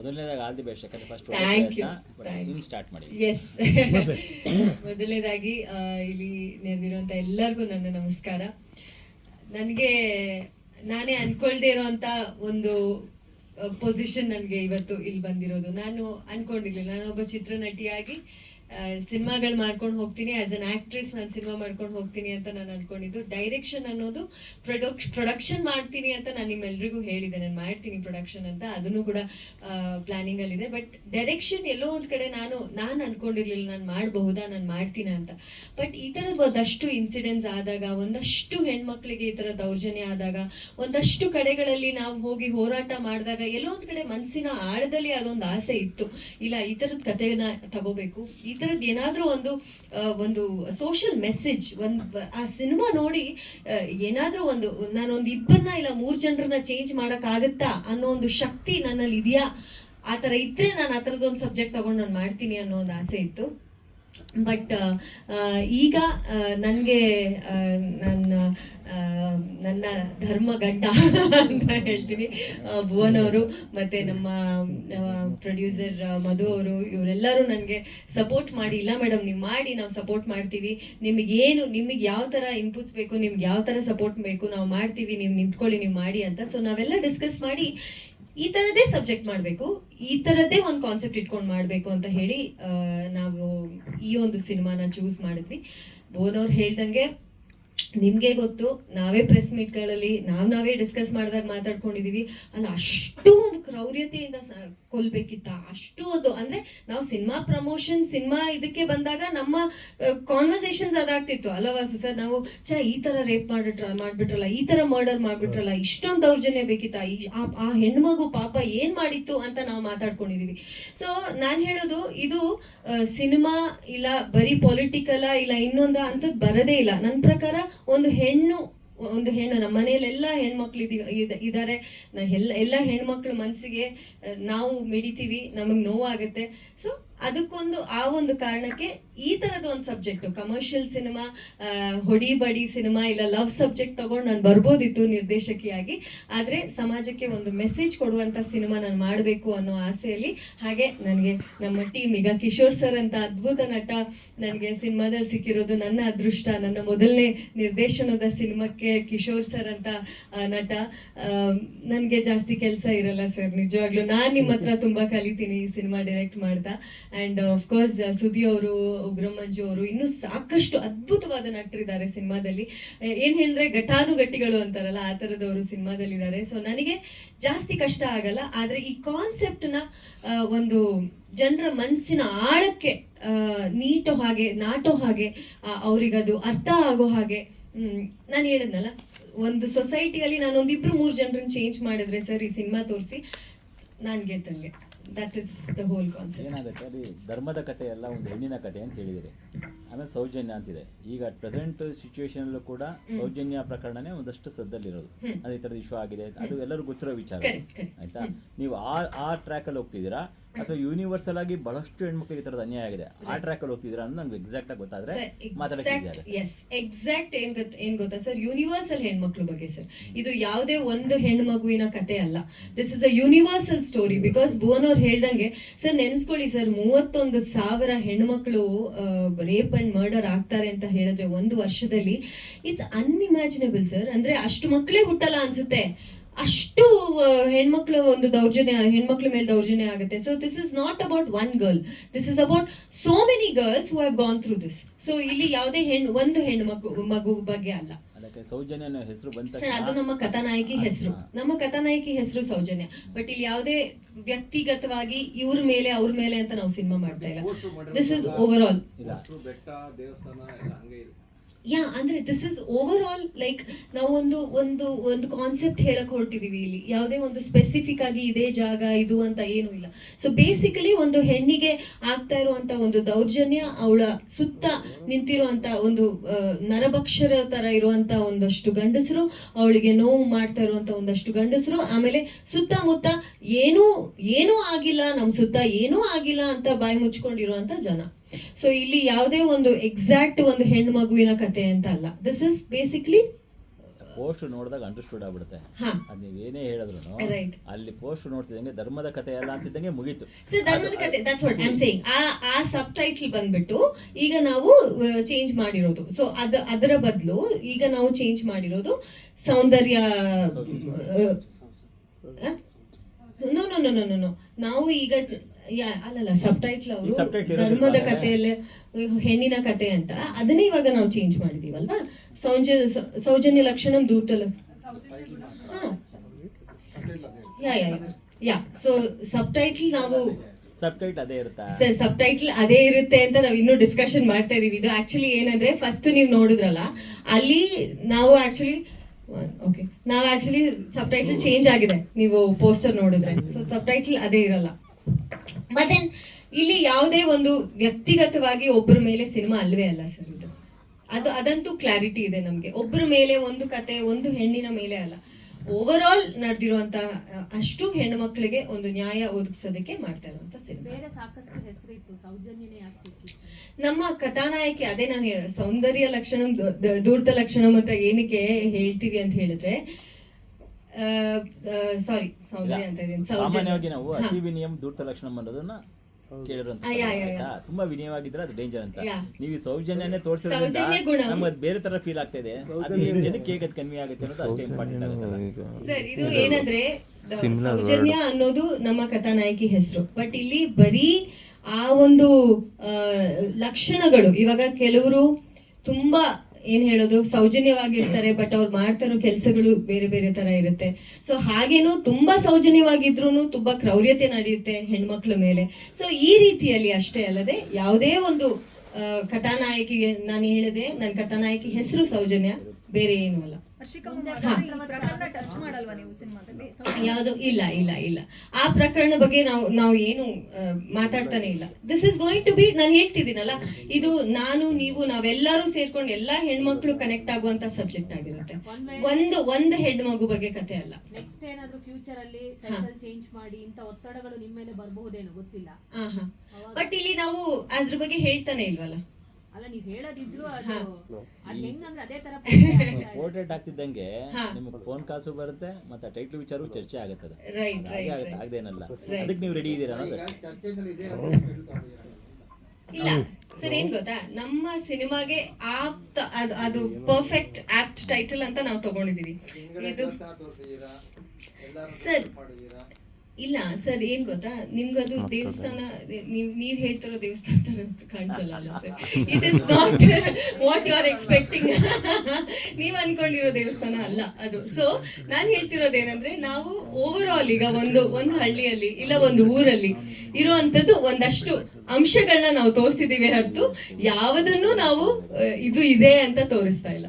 ಮೊದಲನೇದಾಗಿ all the best ಯಾಕಂದ್ರೆ first start ಮಾಡಿ ಎಸ್ ಮೊದಲನೇದಾಗಿ ಇಲ್ಲಿ ನೆರೆದಿರುವಂತ ಎಲ್ಲರಿಗೂ ನನ್ನ ನಮಸ್ಕಾರ. ನನಗೆ ನಾನೇ ಅನ್ಕೊಳ್ದೇ ಇರುವಂತ ಒಂದು ಪೊಸಿಷನ್ ನನಗೆ ಇವತ್ತು ಇಲ್ಲಿ ಬಂದಿರೋದು. ನಾನು ಅನ್ಕೊಂಡಿರ್ಲಿಲ್ಲ. ನಾನು ಒಬ್ಬ ಚಿತ್ರನಟಿಯಾಗಿ ಸಿನಿಮಾಗಳು ಮಾಡ್ಕೊಂಡು ಹೋಗ್ತೀನಿ ಆಸ್ ಅನ್ ಆಕ್ಟ್ರೆಸ್ ನಾನು ಸಿನಿಮಾ ಮಾಡ್ಕೊಂಡು ಹೋಗ್ತೀನಿ ಅಂತ ನಾನು ಅನ್ಕೊಂಡಿದ್ದು. ಡೈರೆಕ್ಷನ್ ಅನ್ನೋದು ಪ್ರೊಡಕ್ಷ ಪ್ರೊಡಕ್ಷನ್ ಮಾಡ್ತೀನಿ ಅಂತ ನಾನು ನಿಮ್ಮೆಲ್ರಿಗೂ ಹೇಳಿದೆ. ನಾನು ಮಾಡ್ತೀನಿ ಪ್ರೊಡಕ್ಷನ್ ಅಂತ, ಅದನ್ನು ಕೂಡ ಪ್ಲಾನಿಂಗ್ ಅಲ್ಲಿದೆ. ಬಟ್ ಡೈರೆಕ್ಷನ್ ಎಲ್ಲೋ ಒಂದು ಕಡೆ ನಾನು ನಾನು ಅನ್ಕೊಂಡಿರ್ಲಿಲ್ಲ, ನಾನು ಮಾಡಬಹುದಾ, ನಾನು ಮಾಡ್ತೀನಿ ಅಂತ. ಬಟ್ ಈ ಥರದ್ದು ಒಂದಷ್ಟು ಇನ್ಸಿಡೆಂಟ್ಸ್ ಆದಾಗ, ಒಂದಷ್ಟು ಹೆಣ್ಮಕ್ಳಿಗೆ ಈ ಥರ ದೌರ್ಜನ್ಯ ಆದಾಗ, ಒಂದಷ್ಟು ಕಡೆಗಳಲ್ಲಿ ನಾವು ಹೋಗಿ ಹೋರಾಟ ಮಾಡಿದಾಗ, ಎಲ್ಲೋ ಒಂದು ಕಡೆ ಮನಸ್ಸಿನ ಆಳದಲ್ಲಿ ಅದೊಂದು ಆಸೆ ಇತ್ತು. ಇಲ್ಲ, ಈ ಥರದ ಕಥೆನ ತಗೋಬೇಕು, ಈ ಥರದ್ದು ಏನಾದರೂ ಒಂದು ಒಂದು ಸೋಷಿಯಲ್ ಮೆಸೇಜ್ ಒಂದು, ಆ ಸಿನಿಮಾ ನೋಡಿ ಏನಾದರೂ ಒಂದು, ನಾನೊಂದು ಇಬ್ಬರನ್ನ ಇಲ್ಲ ಮೂರು ಜನರನ್ನ ಚೇಂಜ್ ಮಾಡೋಕ್ಕಾಗತ್ತಾ ಅನ್ನೋ ಒಂದು ಶಕ್ತಿ ನನ್ನಲ್ಲಿ ಇದೆಯಾ? ಆ ಥರ ಇದ್ರೆ ನಾನು ಆ ಥರದ್ದೊಂದು ಸಬ್ಜೆಕ್ಟ್ ತಗೊಂಡು ನಾನು ಮಾಡ್ತೀನಿ ಅನ್ನೋ ಒಂದು ಆಸೆ ಇತ್ತು. ಬಟ್ ಈಗ ನನಗೆ ನನ್ನ ನನ್ನ ಧರ್ಮ ಗಂಡ ಅಂತ ಹೇಳ್ತೀನಿ. ಭುವನ್ ಅವರು ಮತ್ತು ನಮ್ಮ ಪ್ರೊಡ್ಯೂಸರ್ ಮಧು ಅವರು, ಇವರೆಲ್ಲರೂ ನನಗೆ ಸಪೋರ್ಟ್ ಮಾಡಿ, ಇಲ್ಲ ಮೇಡಮ್ ನೀವು ಮಾಡಿ, ನಾವು ಸಪೋರ್ಟ್ ಮಾಡ್ತೀವಿ. ನಿಮಗೆ ಏನು, ನಿಮಗೆ ಯಾವ ಥರ ಇನ್ಪುಟ್ಸ್ ಬೇಕು, ನಿಮ್ಗೆ ಯಾವ ಥರ ಸಪೋರ್ಟ್ ಬೇಕು, ನಾವು ಮಾಡ್ತೀವಿ, ನೀವು ನಿಂತ್ಕೊಳ್ಳಿ, ನೀವು ಮಾಡಿ ಅಂತ. ಸೊ ನಾವೆಲ್ಲ ಡಿಸ್ಕಸ್ ಮಾಡಿ ಈ ಥರದ್ದೇ ಸಬ್ಜೆಕ್ಟ್ ಮಾಡಬೇಕು, ಈ ಥರದ್ದೇ ಒಂದು ಕಾನ್ಸೆಪ್ಟ್ ಇಟ್ಕೊಂಡು ಮಾಡಬೇಕು ಅಂತ ಹೇಳಿ ನಾವು ಈ ಒಂದು ಸಿನಿಮಾನ ಚೂಸ್ ಮಾಡಿದ್ವಿ. ಬೋನ್ ಅವ್ರು ಹೇಳ್ದಂಗೆ ನಿಮಗೆ ಗೊತ್ತು ನಾವೇ ಪ್ರೆಸ್ ಮೀಟ್ಗಳಲ್ಲಿ ನಾವು ನಾವೇ ಡಿಸ್ಕಸ್ ಮಾಡಿದಾಗ ಮಾತಾಡ್ಕೊಂಡಿದೀವಿ. ಅಲ್ಲ ಅಷ್ಟು ಒಂದು ಕ್ರೌರ್ಯತೆಯಿಂದ ಕೊಲ್ಬೇಕಿತ್ತ? ಅಷ್ಟು ಒಂದು ಅಂದ್ರೆ ನಾವು ಸಿನಿಮಾ ಪ್ರಮೋಷನ್ ಸಿನಿಮಾ ಇದಕ್ಕೆ ಬಂದಾಗ ನಮ್ಮ ಕಾನ್ವರ್ಸೇಷನ್ಸ್ ಅದಾಗ್ತಿತ್ತು. ಅಲ್ಲವಾ ಸರ್ ನಾವು ಚ ಈ ತರ ರೇಪ್ ಮಾಡಿಟ್ರ ಮಾಡ್ಬಿಟ್ರಲ್ಲ ಈ ತರ ಮರ್ಡರ್ ಮಾಡ್ಬಿಟ್ರಲ್ಲ ಇಷ್ಟೊಂದು ದೌರ್ಜನ್ಯ ಬೇಕಿತ್ತ? ಈ ಆ- ಆ ಹೆಣ್ಮಗು ಪಾಪ ಏನ್ ಮಾಡಿತ್ತು ಅಂತ ನಾವು ಮಾತಾಡ್ಕೊಂಡಿದೀವಿ. ಸೊ ನಾನು ಹೇಳೋದು ಇದು ಸಿನಿಮಾ ಇಲ್ಲ ಬರೀ ಪೊಲಿಟಿಕಲ ಇಲ್ಲ ಇನ್ನೊಂದ ಅಂತದ್ ಬರದೇ ಇಲ್ಲ. ನನ್ನ ಪ್ರಕಾರ ಒಂದು ಹೆಣ್ಣು ಒಂದು ಹೆಣ್ಣು, ನಮ್ಮ ಮನೆಯಲ್ಲಿ ಎಲ್ಲ ಹೆಣ್ಮಕ್ಳು ಇದ್ದಾರೆ ಎಲ್ಲ ಎಲ್ಲ ಹೆಣ್ಮಕ್ಳ ಮನಸ್ಸಿಗೆ ನಾವು ಮಿಡಿತೀವಿ, ನಮಗೆ ನೋವಾಗುತ್ತೆ. ಸೊ ಅದಕ್ಕೊಂದು ಆ ಒಂದು ಕಾರಣಕ್ಕೆ ಈ ತರದ ಒಂದು ಸಬ್ಜೆಕ್ಟ್ ಕಮರ್ಷಿಯಲ್ ಸಿನಿಮಾ ಹೊಡಿ ಬಡಿ ಸಿನಿಮಾ ಇಲ್ಲ ಲವ್ ಸಬ್ಜೆಕ್ಟ್ ತಗೊಂಡು ನಾನು ಬರ್ಬೋದಿತ್ತು ನಿರ್ದೇಶಕಿಯಾಗಿ. ಆದರೆ ಸಮಾಜಕ್ಕೆ ಒಂದು ಮೆಸೇಜ್ ಕೊಡುವಂಥ ಸಿನಿಮಾ ನಾನು ಮಾಡಬೇಕು ಅನ್ನೋ ಆಸೆಯಲ್ಲಿ, ಹಾಗೆ ನನಗೆ ನಮ್ಮ ಟೀಮ್ ಈಗ ಕಿಶೋರ್ ಸರ್ ಅಂತ ಅದ್ಭುತ ನಟ ನನಗೆ ಸಿನಿಮಾದಲ್ಲಿ ಸಿಕ್ಕಿರೋದು ನನ್ನ ಅದೃಷ್ಟ, ನನ್ನ ಮೊದಲನೇ ನಿರ್ದೇಶನದ ಸಿನಿಮಾಕ್ಕೆ ಕಿಶೋರ್ ಸರ್ ಅಂತ ನಟ. ನನಗೆ ಜಾಸ್ತಿ ಕೆಲಸ ಇರಲ್ಲ ಸರ್ ನಿಜವಾಗ್ಲೂ ನಾನು ನಿಮ್ಮ ಹತ್ರ ತುಂಬಾ ಕಲಿತೀನಿ ಈ ಸಿನಿಮಾ ಡೈರೆಕ್ಟ್ ಮಾಡ್ತಾ. ಅಂಡ್ ಕೋರ್ಸ್ ಸುದಿ ಅವರು, ಉಗ್ರಮಂಜು ಅವರು ಇನ್ನೂ ಸಾಕಷ್ಟು ಅದ್ಭುತವಾದ ನಟರಿದ್ದಾರೆ ಸಿನಿಮಾದಲ್ಲಿ. ಏನು ಹೇಳಿದ್ರೆ ಘಟಾನುಘಟಿಗಳು ಅಂತಾರಲ್ಲ, ಆ ಥರದವರು ಸಿನಿಮಾದಲ್ಲಿದ್ದಾರೆ. ಸೊ ನನಗೆ ಜಾಸ್ತಿ ಕಷ್ಟ ಆಗಲ್ಲ, ಆದರೆ ಈ ಕಾನ್ಸೆಪ್ಟ್ನ ಒಂದು ಜನರ ಮನಸ್ಸಿನ ಆಳಕ್ಕೆ ನೀಟೋ ಹಾಗೆ, ನಾಟೋ ಹಾಗೆ ಅವರಿಗದು ಅರ್ಥ ಆಗೋ ಹಾಗೆ ನಾನು ಹೇಳಿದ್ನಲ್ಲ, ಒಂದು ಸೊಸೈಟಿಯಲ್ಲಿ ನಾನು ಒಂದಿಬ್ರು ಮೂರು ಜನರನ್ನ ಚೇಂಜ್ ಮಾಡಿದ್ರೆ ಸರ್ ಈ ಸಿನಿಮಾ ತೋರಿಸಿ, ನಾನು ಗೆದ್ದಂಗೆ that is the whole concept ಏನಾಗುತ್ತೆ? ಅದು ಧರ್ಮದ ಕಥೆ ಎಲ್ಲ ಒಂದು ಹೆಣ್ಣಿನ ಕಥೆ ಅಂತ ಹೇಳಿದಿರಿ. ಆಮೇಲೆ ಸೌಜನ್ಯ ಅಂತಿದೆ. ಈಗ ಪ್ರೆಸೆಂಟ್ ಸಿಚುವೇಶನಲ್ಲೂ ಕೂಡ ಸೌಜನ್ಯ ಪ್ರಕರಣನೇ ಒಂದಷ್ಟು ಸದ್ದಲ್ಲಿರೋದು ಅದೇ ಈ ಥರದ ಇಶ್ಯೂ ಆಗಿದೆ. ಅದು ಎಲ್ಲರೂ ಗೊತ್ತಿರೋ ವಿಚಾರ. ಆಯ್ತಾ? ನೀವು ಆ ಆ ಟ್ರ್ಯಾಕಲ್ಲಿ ಹೋಗ್ತಿದ್ದೀರಾ? ಅಥವಾ ಯೂನಿವರ್ಸಲ್ ಆಗಿ ಬಹಳಷ್ಟು ಹೆಣ್ಮಕ್ಳಿಗೆ ಈ ತರದ ಅನ್ಯಾಯ ಆಗಿದೆ. ಆ ಟ್ರ್ಯಾಕ್ ಅಲ್ಲಿ ಹೋಗ್ತಿದ್ರೆ ಅಂತ ನನ್ಗೆ ಎಕ್ಸಾಕ್ಟ್ ಆಗಿ ಗೊತ್ತಾದ್ರೆ ಆಗುತ್ತೆ. ಎಸ್ ಎಕ್ಸಾಕ್ಟ್ ಏನ್ ಗೊತ್ತ ಏನ್ ಗೊತ್ತಾ ಸರ್ ಯೂನಿವರ್ಸಲ್ ಹೆಣ್ಮಕ್ಳು ಬಗ್ಗೆ ಸರ್ ಇದು ಯಾವುದೇ ಒಂದು ಹೆಣ್ಮಗುವಿನ ಕತೆ ಅಲ್ಲ. This is a universal story because Bhuvan ಅವ್ರು ಹೇಳ್ದಂಗೆ ಸರ್ ನೆನೆಸ್ಕೊಳ್ಳಿ ಸರ್ ಮೂವತ್ತೊಂದು ಸಾವಿರ ಹೆಣ್ಮಕ್ಳು ರೇಪ್ ಅಂಡ್ ಮರ್ಡರ್ ಆಗ್ತಾರೆ ಅಂತ ಹೇಳಿದ್ರೆ ಒಂದು ವರ್ಷದಲ್ಲಿ ಇಟ್ಸ್ ಅನ್ಇಮ್ಯಾಜಿನೇಬಲ್ ಸರ್ ಅಂದ್ರೆ ಅಷ್ಟು ಮಕ್ಕಳೇ ಹುಟ್ಟಲ್ಲ ಅನ್ಸುತ್ತೆ. ಅಷ್ಟು ಹೆಣ್ಮಕ್ಳು ಒಂದು ದೌರ್ಜನ್ಯ ಹೆಣ್ಮಕ್ಳ ಮೇಲೆ ದೌರ್ಜನ್ಯ ಆಗುತ್ತೆ. So this is not about one girl this is about so many girls who have gone through this so ಇಲ್ಲಿ ಯಾವುದೇ ಹೆಣ್ಣು ಒಂದು ಹೆಣ್ಣು ಮಗು ಮಗು ಬಗ್ಗೆ ಅಲ್ಲ. ಅದಕ್ಕೆ ಸೌಜನ್ಯ ಹೆಸರು ಬಂದ ಸರ್ ಅದು ನಮ್ಮ ಕಥಾನಾಯಕಿ ಹೆಸರು. ನಮ್ಮ ಕಥಾನಾಯಕಿ ಹೆಸರು ಸೌಜನ್ಯ. ಬಟ್ ಇಲ್ಲಿ ಯಾವುದೇ ವ್ಯಕ್ತಿಗತವಾಗಿ ಇವ್ರ ಮೇಲೆ ಅವ್ರ ಮೇಲೆ ಅಂತ ನಾವು ಸಿನಿಮಾ ಮಾಡ್ತಾ ಇಲ್ಲ. This is over all yeah ಅಂದ್ರೆ this is over all like ನಾವು ಒಂದು ಒಂದು ಒಂದು ಕಾನ್ಸೆಪ್ಟ್ ಹೇಳಕ್ ಹೊರಟಿದೀವಿ ಇಲ್ಲಿ. ಯಾವುದೇ ಒಂದು ಸ್ಪೆಸಿಫಿಕ್ ಆಗಿ ಇದೇ ಜಾಗ, ಇದು ಅಂತ ಏನೂ ಇಲ್ಲ. ಸೊ ಬೇಸಿಕಲಿ ಒಂದು ಹೆಣ್ಣಿಗೆ ಆಗ್ತಾ ಇರುವಂತ ಒಂದು ದೌರ್ಜನ್ಯ, ಅವಳ ಸುತ್ತ ನಿಂತಿರುವಂತ ಒಂದು ನರಭಕ್ಷರ ತರ ಇರುವಂತ ಒಂದಷ್ಟು ಗಂಡಸರು, ಅವಳಿಗೆ ನೋವು ಮಾಡ್ತಾ ಇರುವಂತ ಒಂದಷ್ಟು ಗಂಡಸರು, ಆಮೇಲೆ ಸುತ್ತಮುತ್ತ ಏನೂ ಏನೂ ಆಗಿಲ್ಲ ನಮ್ಮ ಸುತ್ತ ಏನೂ ಆಗಿಲ್ಲ ಅಂತ ಬಾಯಿ ಮುಚ್ಕೊಂಡಿರುವಂತ ಜನ. ಸೊ ಇಲ್ಲಿ ಯಾವುದೇ ಒಂದು ಎಕ್ಸಾಕ್ಟ್ ಒಂದು ಹೆಣ್ಣು ಮಗುವಿನ ಕತೆ ಅಂತ ಅಲ್ಲ. ದಿಸ್ ಇಸ್ ಬೇಸಿಕ್ಲಿ ಪೋಸ್ಟ್ ನೋಡಿದಾಗ ಅಂಡರ್ಸ್ಟೂಡ್ ಆಗ್ಬಿಡುತ್ತೆ. ಹಾ. ಅದು ನೀವೇನೇ ಹೇಳಿದ್ರು Right. ಅಲ್ಲಿ ಪೋಸ್ಟ್ ನೋಡ್ತಿದ್ದಂಗೆ ಧರ್ಮದ ಕಥೆ ಎಲ್ಲ ಅಂತಿದ್ದಂಗೆ ಮುಗೀತು. ಸೊ ಧರ್ಮದ ಕತೆ ದಟ್ಸ್ ವಾಟ್ ಐಮ್ ಸೇಯಿಂಗ್ ಆ ಆ ಸಬ್ ಟೈಟಲ್ ಬಂದ್ಬಿಟ್ಟು ಈಗ ನಾವು ಚೇಂಜ್ ಮಾಡಿರೋದು. ಸೊ ಅದ ಅದರ ಬದಲು ಈಗ ನಾವು ಚೇಂಜ್ ಮಾಡಿರೋದು Soundarya no no no no no ನಾವು ಈಗ ಅಲ್ಲಲ್ಲ ಸಬ್ ಟೈಟ್ಲ್ ಅವರು ಧರ್ಮದ ಕಥೆಯಲ್ಲಿ ಹೆಣ್ಣಿನ ಕತೆ ಅಂತ. ಅದನ್ನೇ ಇವಾಗ ನಾವು ಚೇಂಜ್ ಮಾಡಿದೀವಲ್ವಾ? ಸೌಜ ಸೌಜನ್ಯ ಲಕ್ಷಣ ದೂರ್ತಲ yeah yeah yeah. So subtitle ನಾವು ಸಬ್ಟೈಟ್ ಅದೇ ಇರುತ್ತಾ? ಸರ್ ಸಬ್ ಟೈಟ್ಲ್ ಅದೇ ಇರುತ್ತೆ ಅಂತ ನಾವು ಇನ್ನು ಡಿಸ್ಕಷನ್ ಮಾಡ್ತಾ ಇದೀವಿ. ಇದು ಆಕ್ಚುಲಿ ಏನಂದ್ರೆ ಫಸ್ಟ್ ನೀವು ನೋಡಿದ್ರಲ್ಲ ಅಲ್ಲಿ ನಾವು ಆಕ್ಚುಲಿ ಓಕೆ ನಾವು ಆಕ್ಚುಲಿ ಸಬ್ ಟೈಟ್ಲ್ ಚೇಂಜ್ ಆಗಿದೆ. ನೀವು ಪೋಸ್ಟರ್ ನೋಡಿದ್ರೆ. ಸೊ ಸಬ್ ಟೈಟ್ಲ್ ಅದೇ ಇರಲ್ಲ. ಮತ್ತೆ ಇಲ್ಲಿ ಯಾವುದೇ ಒಂದು ವ್ಯಕ್ತಿಗತವಾಗಿ ಒಬ್ಬರ ಮೇಲೆ ಸಿನಿಮಾ ಅಲ್ವೇ ಅಲ್ಲ ಸರ್ ಇದು. ಅದು ಅದಂತೂ ಕ್ಲಾರಿಟಿ ಇದೆ ನಮ್ಗೆ. ಒಬ್ಬರ ಮೇಲೆ ಒಂದು ಕತೆ ಒಂದು ಹೆಣ್ಣಿನ ಮೇಲೆ ಅಲ್ಲ. ಓವರ್ ಆಲ್ ನಡೆದಿರುವಂತ ಅಷ್ಟು ಹೆಣ್ಣು ಮಕ್ಕಳಿಗೆ ಒಂದು ನ್ಯಾಯ ಒದಗಿಸೋದಕ್ಕೆ ಮಾಡ್ತಾ ಇರುವಂತ ನಮ್ಮ ಕಥಾನಾಯಕಿ ಅದೇ ನಾನು ಹೇಳ ಸೌಂದರ್ಯ ಲಕ್ಷಣಂ ದೂರ್ತ ಲಕ್ಷಣಂ ಅಂತ ಏನಕ್ಕೆ ಹೇಳ್ತೀವಿ ಅಂತ ಹೇಳಿದ್ರೆ ಸಾರಿ ಸೌಂದರ್ಯ ಅಂತ ಇದೀನಿ ಸಾಮಾನ್ಯವಾಗಿ ನಾವು. ಅತಿ ವಿನಿಯಂ ದೂರ್ತ ಲಕ್ಷಣ ಅನ್ನೋದನ್ನ ಕೇಳಿರುವಂತ? ತುಂಬಾ ವಿನಯವಾಗಿದ್ರೆ ಅದು ಡೇಂಜರ್ ಅಂತ. ನೀವು ಸೌಜನ್ಯನೇ ಸೌಜನ್ಯ ಗುಣ. ನಮ್ಗೆ ಅದು ಬೇರೆ ತರ ಫೀಲ್ ಆಗ್ತಾ ಇದೆ. ಅದು ಜನಕ್ಕೆ ಹೇಗೆ ಅದು ಕಮ್ಮಿ ಆಗುತ್ತೆ ಅನ್ನೋದು ಅಷ್ಟೇ ಇಂಪಾರ್ಟೆಂಟ್ ಆಗುತ್ತೆ. ಸರ್ ಇದು ಏನಂದ್ರೆ ಸೌಜನ್ಯ ಅನ್ನೋದು ನಮ್ಮ ಕಥಾನಾಯಕಿ ಹೆಸರು. ಬಟ್ ಇಲ್ಲಿ ಬರೀ ಆ ಒಂದು ಲಕ್ಷಣಗಳು. ಇವಾಗ ಕೆಲವರು ತುಂಬಾ ಏನ್ ಹೇಳೋದು? ಸೌಜನ್ಯವಾಗಿರ್ತಾರೆ ಬಟ್ ಅವ್ರು ಮಾಡ್ತಾರೋ ಕೆಲಸಗಳು ಬೇರೆ ಬೇರೆ ತರ ಇರುತ್ತೆ. ಸೊ ಹಾಗೇನು ತುಂಬಾ ಸೌಜನ್ಯವಾಗಿದ್ರು ತುಂಬಾ ಕ್ರೌರ್ಯತೆ ನಡೆಯುತ್ತೆ ಹೆಣ್ಮಕ್ಳ ಮೇಲೆ. ಸೊ ಈ ರೀತಿಯಲ್ಲಿ ಅಷ್ಟೇ ಅಲ್ಲದೆ ಯಾವುದೇ ಒಂದು ಕಥಾನಾಯಕಿಗೆ, ನಾನು ಹೇಳಿದೆ ನನ್ನ ಕಥಾನಾಯಕಿ ಹೆಸರು ಸೌಜನ್ಯ, ಬೇರೆ ಏನು ಅಲ್ಲ. ಹರ್ಷಿಕಾ ಮುಂದೆ ಮ್ಯಾಮ್, ಹಾ. ಈ ಪ್ರಕರಣ ಟಚ್ ಮಾಡಲ್ವಾ ನೀವು ಸಿನಿಮಾದಲ್ಲಿ? ಯಾವುದು? ಇಲ್ಲ ಇಲ್ಲ ಇಲ್ಲ. ಆ ಪ್ರಕರಣ ಬಗ್ಗೆ ನಾವು ನಾವು ಏನು ಮಾತಾಡ್ತಾನೆ ಇಲ್ಲ. This is going to be ನಾನು ಹೇಳ್ತಿದ್ದೀನಲ್ಲ ಇದು ನಾನು ನೀವು ನಾವೆಲ್ಲರೂ ಸೇರ್ಕೊಂಡು ಎಲ್ಲಾ ಹೆಣ್ಮಕ್ಳು ಕನೆಕ್ಟ್ ಆಗುವಂತ ಸಬ್ಜೆಕ್ಟ್ ಆಗಿರುತ್ತೆ. ಒಂದು ಒಂದು ಹೆಣ್ಮಗು ಮಗು ಬಗ್ಗೆ ಕತೆ ಅಲ್ಲ. ನೆಕ್ಸ್ಟ್ ಏನಾದ್ರೂ ಫ್ಯೂಚರ್ ಅಲ್ಲಿ ಟೈಟಲ್ ಚೇಂಜ್ ಮಾಡಿ ಇಂತ ಒತ್ತಡಗಳು ನಿಮ್ಮ ಮೇಲೆ ಬರಬಹುದೇನೋ ಗೊತ್ತಿಲ್ಲ. ಬಟ್ ಇಲ್ಲಿ ನಾವು ಅದ್ರ ಬಗ್ಗೆ ಹೇಳ್ತಾನೆ ಇಲ್ವಲ್ಲ? ಅಲ್ಲ ನೀವು ಹೇಳೋದಿದ್ರು ಅದು. ಅದ್ ಹೆಂಗಂದ್ರೆ ಅದೇ ತರ ಪೋರ್ಟ್ರೇಟ್ ಆಗ್ತಿದ್ದಂಗೆ ನಿಮಗೆ ಫೋನ್ ಕಾಲ್ಸು ಬರುತ್ತೆ ಮತ್ತೆ ಟೈಟ್ಲ್ ವಿಚಾರವೂ ಚರ್ಚೆ ಆಗುತ್ತದೆ. ರೈಟ್ ಹಾಗೆ ಆಗುತ್ತೆ ಆಗದೇನಲ್ಲ. ಅದಕ್ಕೆ ನೀವು ರೆಡಿ ಇದ್ದೀರಾ ಅನ್ನೋದು ಅಷ್ಟೇ. ಇದೆ ಇಲ್ಲ ಸರ್ ಏನ್ ಗೊತ್ತಾ? ನಮ್ಮ ಸಿನಿಮಾಗೆ ಆಪ್ತ ಅದು ಅದು ಪರ್ಫೆಕ್ಟ್ ಆಪ್ಟ್ ಟೈಟಲ್ ಅಂತ ನಾವು ತಗೊಂಡಿದೀವಿ. ಇದು? ಸರ್. ಇಲ್ಲ ಸರ್ ಏನ್ ಗೊತ್ತಾ? ನಿಮ್ಗದು ದೇವಸ್ಥಾನ ನೀವ್ ನೀವ್ ಹೇಳ್ತಿರೋ ದೇವಸ್ಥಾನ ತರ ಕಾಣಿಸಲ್ಲ ಅಲ್ಲ sir? It is not what you are expecting ನೀವ್ ಅನ್ಕೊಂಡಿರೋ ದೇವಸ್ಥಾನ ಅಲ್ಲ ಅದು. ಸೊ ನಾನ್ ಹೇಳ್ತಿರೋದೇನಂದ್ರೆ ನಾವು ಓವರ್ ಆಲ್ ಈಗ ಒಂದು ಒಂದು ಹಳ್ಳಿಯಲ್ಲಿ ಇಲ್ಲ ಒಂದು ಊರಲ್ಲಿ ಇರುವಂತದ್ದು ಒಂದಷ್ಟು ಅಂಶಗಳನ್ನ ನಾವು ತೋರಿಸಿದೀವಿ ಹೊರತು ಯಾವುದನ್ನು ನಾವು ಇದು ಇದೆ ಅಂತ ತೋರಿಸ್ತಾ ಇಲ್ಲ.